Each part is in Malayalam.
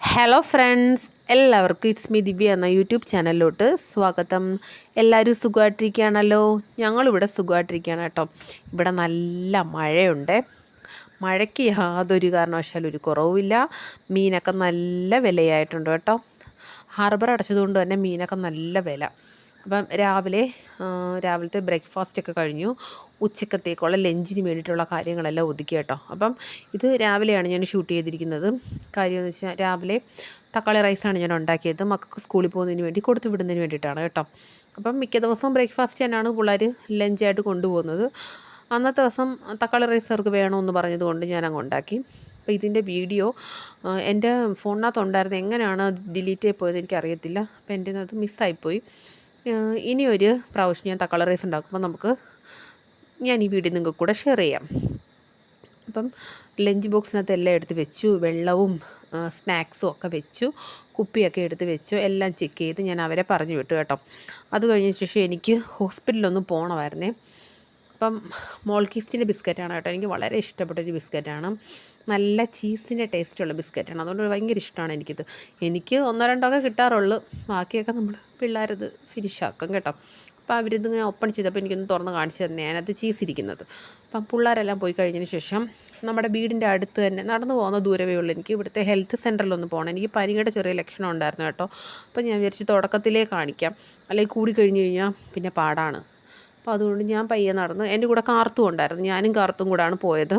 ഹലോ ഫ്രണ്ട്സ് എല്ലാവർക്കും ഇറ്റ്സ് മീ ദിവ്യ എന്ന യൂട്യൂബ് ചാനലിലോട്ട് സ്വാഗതം. എല്ലാവരും സുഖമായിട്ടിരിക്കുകയാണല്ലോ? ഞങ്ങളിവിടെ സുഖമായിട്ടിരിക്കുകയാണ് കേട്ടോ. ഇവിടെ നല്ല മഴയുണ്ട്. മഴയ്ക്ക് യാതൊരു കാരണവശാലും ഒരു കുറവുമില്ല. മീനൊക്കെ നല്ല വിലയായിട്ടുണ്ട് കേട്ടോ. ഹാർബർ അടച്ചതുകൊണ്ട് തന്നെ മീനൊക്കെ നല്ല വില. അപ്പം രാവിലെ രാവിലത്തെ ബ്രേക്ക്ഫാസ്റ്റ് ഒക്കെ കഴിഞ്ഞു. ഉച്ചക്കത്തേക്കുള്ള ലഞ്ചിന് വേണ്ടിയിട്ടുള്ള കാര്യങ്ങളെല്ലാം ഒതുക്കി കേട്ടോ. അപ്പം ഇത് രാവിലെയാണ് ഞാൻ ഷൂട്ട് ചെയ്തിരിക്കുന്നത്. കാര്യമെന്ന് വെച്ചാൽ രാവിലെ തക്കാളി റൈസാണ് ഞാൻ ഉണ്ടാക്കിയത്. മക്കൾക്ക് സ്കൂളിൽ പോകുന്നതിന് വേണ്ടി കൊടുത്തു വിടുന്നതിന് വേണ്ടിയിട്ടാണ് കേട്ടോ. അപ്പം മിക്ക ദിവസവും ബ്രേക്ക്ഫാസ്റ്റ് തന്നെയാണ് പിള്ളേർ ലഞ്ചായിട്ട് കൊണ്ടുപോകുന്നത്. അന്നത്തെ ദിവസം തക്കാളി റൈസ് അവർക്ക് വേണമെന്ന് പറഞ്ഞതുകൊണ്ട് ഞാൻ അങ്ങ് ഉണ്ടാക്കി. അപ്പോൾ ഇതിന്റെ വീഡിയോ എന്റെ ഫോണിനകത്ത് ഉണ്ടായിരുന്നു എങ്ങനെയാണ് ഡിലീറ്റ് ആയി പോയത് എനിക്കറിയത്തില്ല. അപ്പോൾ എന്റെ അത് മിസ്സായിപ്പോയി ഇനി ഒരു പ്രാവശ്യം ഞാൻ തക്കാളി റൈസ് ഉണ്ടാക്കുമ്പോൾ നമുക്ക് ഞാൻ ഈ വീഡിയോ നിങ്ങൾക്ക് കൂടെ ഷെയർ ചെയ്യാം. അപ്പം ലഞ്ച് ബോക്സിനകത്ത് എല്ലാം എടുത്ത് വെച്ചു വെള്ളവും സ്നാക്സും ഒക്കെ വെച്ചു കുപ്പിയൊക്കെ എടുത്ത് വെച്ചു എല്ലാം ചെക്ക് ചെയ്ത് ഞാൻ അവരെ പറഞ്ഞു വിട്ടു കേട്ടോ. അത് കഴിഞ്ഞ ശേഷം എനിക്ക് ഹോസ്പിറ്റലിലൊന്ന് പോകണമായിരുന്നേ അപ്പം മോൾക്കിസ്റ്റിന്റെ ബിസ്ക്കറ്റാണ് കേട്ടോ. എനിക്ക് വളരെ ഇഷ്ടപ്പെട്ട ഒരു ബിസ്ക്കറ്റാണ്. നല്ല ചീസിന്റെ ടേസ്റ്റുള്ള ബിസ്ക്കറ്റാണ്. അതുകൊണ്ട് ഭയങ്കര ഇഷ്ടമാണ് എനിക്കിത്. എനിക്ക് ഒന്നോ രണ്ടോ ഒക്കെ കിട്ടാറുള്ളൂ. ബാക്കിയൊക്കെ നമ്മൾ പിള്ളേരത് ഫിനിഷാക്കും കേട്ടോ. അപ്പോൾ അവരിതിങ്ങനെ ഓപ്പൺ ചെയ്തപ്പോൾ എനിക്കൊന്ന് തുറന്ന് കാണിച്ചു തന്നെ. അതിനകത്ത് ചീസ് ഇരിക്കുന്നത്. അപ്പം പിള്ളേരെല്ലാം പോയി കഴിഞ്ഞതിന് ശേഷം നമ്മുടെ വീടിന്റെ അടുത്ത് തന്നെ നടന്നു പോകുന്ന ദൂരമേ ഉള്ളൂ. എനിക്ക് ഇവിടുത്തെ ഹെൽത്ത് സെന്ററിലൊന്ന് പോകണം എനിക്ക് പനിയുടെ ചെറിയ ലക്ഷണം ഉണ്ടായിരുന്നു കേട്ടോ. അപ്പോൾ ഞാൻ വിചാരിച്ച് തുടക്കത്തിലേ കാണിക്കാം. അല്ലെങ്കിൽ കൂടി കഴിഞ്ഞ് കഴിഞ്ഞാൽ പിന്നെ പാടാണ്. അപ്പോൾ അതുകൊണ്ട് ഞാൻ പയ്യെ നടന്നു എന്റെ കൂടെ കാർത്തും ഉണ്ടായിരുന്നു. ഞാനും കാർത്തും കൂടാണ് പോയത്.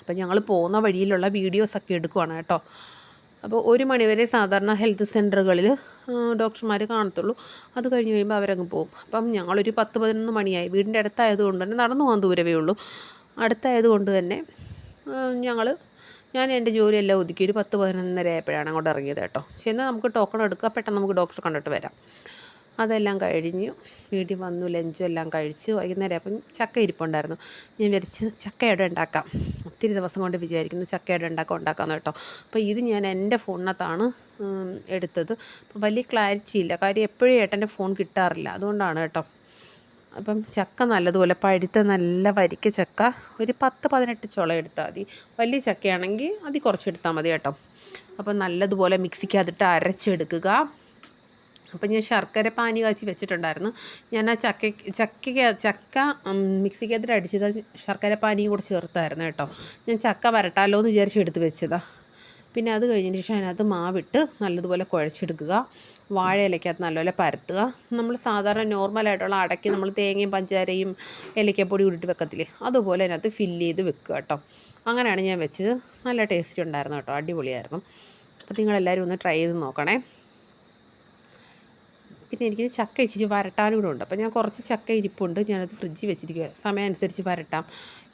അപ്പോൾ ഞങ്ങൾ പോകുന്ന വഴിയിലുള്ള വീഡിയോസൊക്കെ എടുക്കുവാണ് കേട്ടോ. അപ്പോൾ ഒരു മണിവരെ സാധാരണ ഹെൽത്ത് സെന്ററുകളിൽ ഡോക്ടർമാർ കാണത്തുള്ളൂ. അത് കഴിഞ്ഞ് കഴിയുമ്പോൾ അവരങ്ങ് പോകും. അപ്പം ഞങ്ങളൊരു പത്ത് പതിനൊന്ന് മണിയായി. വീടിന്റെ അടുത്തായതുകൊണ്ട് തന്നെ നടന്നു പോകാൻ ദൂരമേ ഉള്ളൂ. അടുത്തായതുകൊണ്ട് തന്നെ ഞങ്ങൾ ഞാൻ എന്റെ ജോലിയെല്ലാം ഒതുക്കി ഒരു പത്ത് പതിനൊന്നര ആയപ്പോഴാണ് അങ്ങോട്ട് ഇറങ്ങിയത് കേട്ടോ. ചെന്ന് നമുക്ക് ടോക്കൺ എടുക്കുക പെട്ടെന്ന് നമുക്ക് ഡോക്ടറെ കണ്ടിട്ട് വരാം. അതെല്ലാം കഴിഞ്ഞു. വീട്ടിൽ വന്നു ലഞ്ചെല്ലാം കഴിച്ചു. വൈകുന്നേരം അപ്പം ചക്ക ഇരിപ്പുണ്ടായിരുന്നു. ഞാൻ വിചാരിച്ച് ചക്കയുടെ ഉണ്ടാക്കാം? ഒത്തിരി ദിവസം കൊണ്ട് വിചാരിക്കുന്നു ചക്കയുടെ ഉണ്ടാക്കാം ഉണ്ടാക്കാമെന്ന് കേട്ടോ. അപ്പോൾ ഇത് ഞാൻ എന്റെ ഫോണിനകത്താണ് എടുത്തത്. അപ്പോൾ വലിയ ക്ലാരിറ്റി ഇല്ല. കാര്യം എപ്പോഴും ഏട്ടന്റെ ഫോൺ കിട്ടാറില്ല. അതുകൊണ്ടാണ് കേട്ടോ. അപ്പം ചക്ക നല്ലതുപോലെ പഴുത്ത നല്ല വരിക്ക ചക്ക. ഒരു പത്ത് പതിനെട്ട് ചുള എടുത്താൽ മതി. വലിയ ചക്കയാണെങ്കിൽ അതിൽ കുറച്ച് എടുത്താൽ മതി കേട്ടോ. അപ്പം നല്ലതുപോലെ മിക്സിക്കകത്തിട്ട് അരച്ചെടുക്കുക. അപ്പം ഞാൻ ശർക്കര പാനി കാച്ചി വെച്ചിട്ടുണ്ടായിരുന്നു. ഞാൻ ആ ചക്ക ചക്ക ചക്ക മിക്സിക്കകത്തിട്ട് അടിച്ചത് ശർക്കര പാനിയും കൂടെ ചേർത്തായിരുന്നു കേട്ടോ. ഞാൻ ചക്ക വരട്ടാലോ എന്ന് വിചാരിച്ച് എടുത്ത് വെച്ചതാണ് പിന്നെ അത് കഴിഞ്ഞതിന് ശേഷം അതിനകത്ത് മാവിട്ട് നല്ലതുപോലെ കുഴച്ചെടുക്കുക. വാഴയിലക്കകത്ത് നല്ലപോലെ പരത്തുക. നമ്മൾ സാധാരണ നോർമലായിട്ടുള്ള അടയ്ക്ക് നമ്മൾ തേങ്ങയും പഞ്ചാരയും ഏലക്കപ്പൊടി ഇട്ടിട്ട് വെക്കത്തില്ലേ? അതുപോലെ അതിനകത്ത് ഫില്ല് ചെയ്ത് വെക്കുക കേട്ടോ. അങ്ങനെയാണ് ഞാൻ വെച്ചത്. നല്ല ടേസ്റ്റ് ഉണ്ടായിരുന്നു കേട്ടോ. അടിപൊളിയായിരുന്നു. അപ്പോൾ നിങ്ങളെല്ലാവരും ഒന്ന് ട്രൈ ചെയ്ത് നോക്കണേ. പിന്നെ എനിക്ക് ചക്ക ഇച്ചിരി വരട്ടാനും കൂടെ ഉണ്ട്. അപ്പോൾ ഞാൻ കുറച്ച് ചക്ക ഇരിപ്പുണ്ട്. ഞാനത് ഫ്രിഡ്ജിൽ വെച്ചിരിക്കുക സമയം അനുസരിച്ച് വരട്ടാം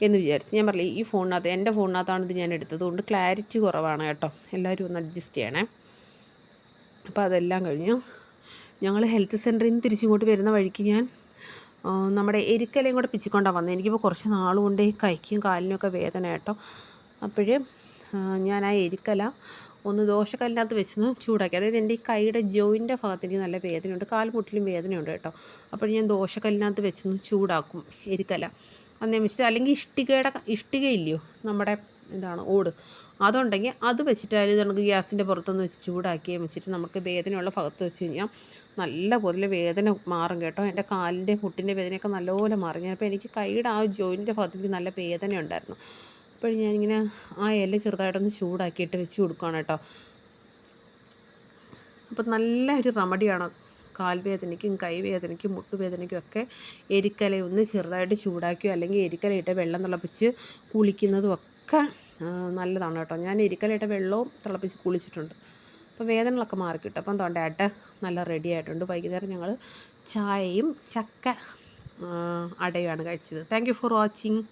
എന്ന് വിചാരിച്ച് ഞാൻ പറഞ്ഞില്ലേ ഈ ഫോണിനകത്ത് എന്റെ ഫോണിനകത്താണ് ഇത് ഞാൻ എടുത്തത്. കൊണ്ട് ക്ലാരിറ്റി കുറവാണ് കേട്ടോ. എല്ലാവരും ഒന്ന് അഡ്ജസ്റ്റ് ചെയ്യണേ. അപ്പോൾ അതെല്ലാം കഴിഞ്ഞു. ഞങ്ങൾ ഹെൽത്ത് സെന്ററിൽ നിന്ന് തിരിച്ചിങ്ങോട്ട് വരുന്ന വഴിക്ക് ഞാൻ നമ്മുടെ എരിക്കലയും കൂടെ പിച്ചിക്കൊണ്ടാണ് വന്നത്. എനിക്കിപ്പോൾ കുറച്ച് നാളുകൊണ്ട് കൊണ്ട് കൈക്കും കാലിനും ഒക്കെ വേദന കേട്ടോ. അപ്പോഴേ ഞാൻ ആ എരിക്കല ഒന്ന് ദോശക്കല്ലിനകത്ത് വെച്ചൊന്ന് ചൂടാക്കി. അതായത് എന്റെ ഈ കൈയുടെ ജോയിന്റെ ഭാഗത്ത് നല്ല വേദനയുണ്ട്. കാൽമുട്ടിലും വേദനയുണ്ട് കേട്ടോ. അപ്പോൾ ഞാൻ ദോശക്കല്ലിനകത്ത് വെച്ചൊന്ന് ചൂടാക്കും എരിക്കല. അന്നേ വെച്ചിട്ട് അല്ലെങ്കിൽ ഇഷ്ടികയുടെ ഇഷ്ടികയില്ലയോ? നമ്മുടെ എന്താണ് ഓട്. അതുണ്ടെങ്കിൽ അത് വെച്ചിട്ട് അതിൽ നമുക്ക് ഗ്യാസിന്റെ പുറത്തൊന്ന് വെച്ച് ചൂടാക്കി വെച്ചിട്ട് നമുക്ക് വേദനയുള്ള ഭാഗത്ത് വെച്ച് കഴിഞ്ഞാൽ നല്ല പോലെ വേദന മാറും കേട്ടോ. എന്റെ കാലിന്റെ മുട്ടിന്റെ വേദനയൊക്കെ നല്ലപോലെ മാറും. ഞാനിപ്പോൾ എനിക്ക് കൈയുടെ ആ ജോയിന്റെ ഭാഗത്ത് എനിക്ക് നല്ല വേദന ഉണ്ടായിരുന്നു അപ്പോൾ ഞാനിങ്ങനെ ആ ഇല ചെറുതായിട്ടൊന്ന് ചൂടാക്കിയിട്ട് വെച്ച് കൊടുക്കുകയാണ് കേട്ടോ. അപ്പോൾ നല്ല ഒരു റെമഡിയാണ്. കാൽവേദനയ്ക്കും കൈവേദനയ്ക്കും മുട്ടുവേദനയ്ക്കും ഒക്കെ എരിക്കല ഒന്ന് ചെറുതായിട്ട് ചൂടാക്കിയോ അല്ലെങ്കിൽ എരിക്കലയിട്ട് വെള്ളം തിളപ്പിച്ച് കുളിക്കുന്നതും ഒക്കെ നല്ലതാണ് കേട്ടോ. ഞാൻ എരിക്കലയിട്ട് വെള്ളവും തിളപ്പിച്ച് കുളിച്ചിട്ടുണ്ട്. അപ്പോൾ വേദനകളൊക്കെ മാറിക്കിട്ടും. അപ്പം തൊണ്ടയായിട്ട് നല്ല റെഡി ആയിട്ടുണ്ട്. വൈകുന്നേരം ഞങ്ങൾ ചായയും ചക്ക അടയുമാണ് കഴിച്ചത്. Thank for watching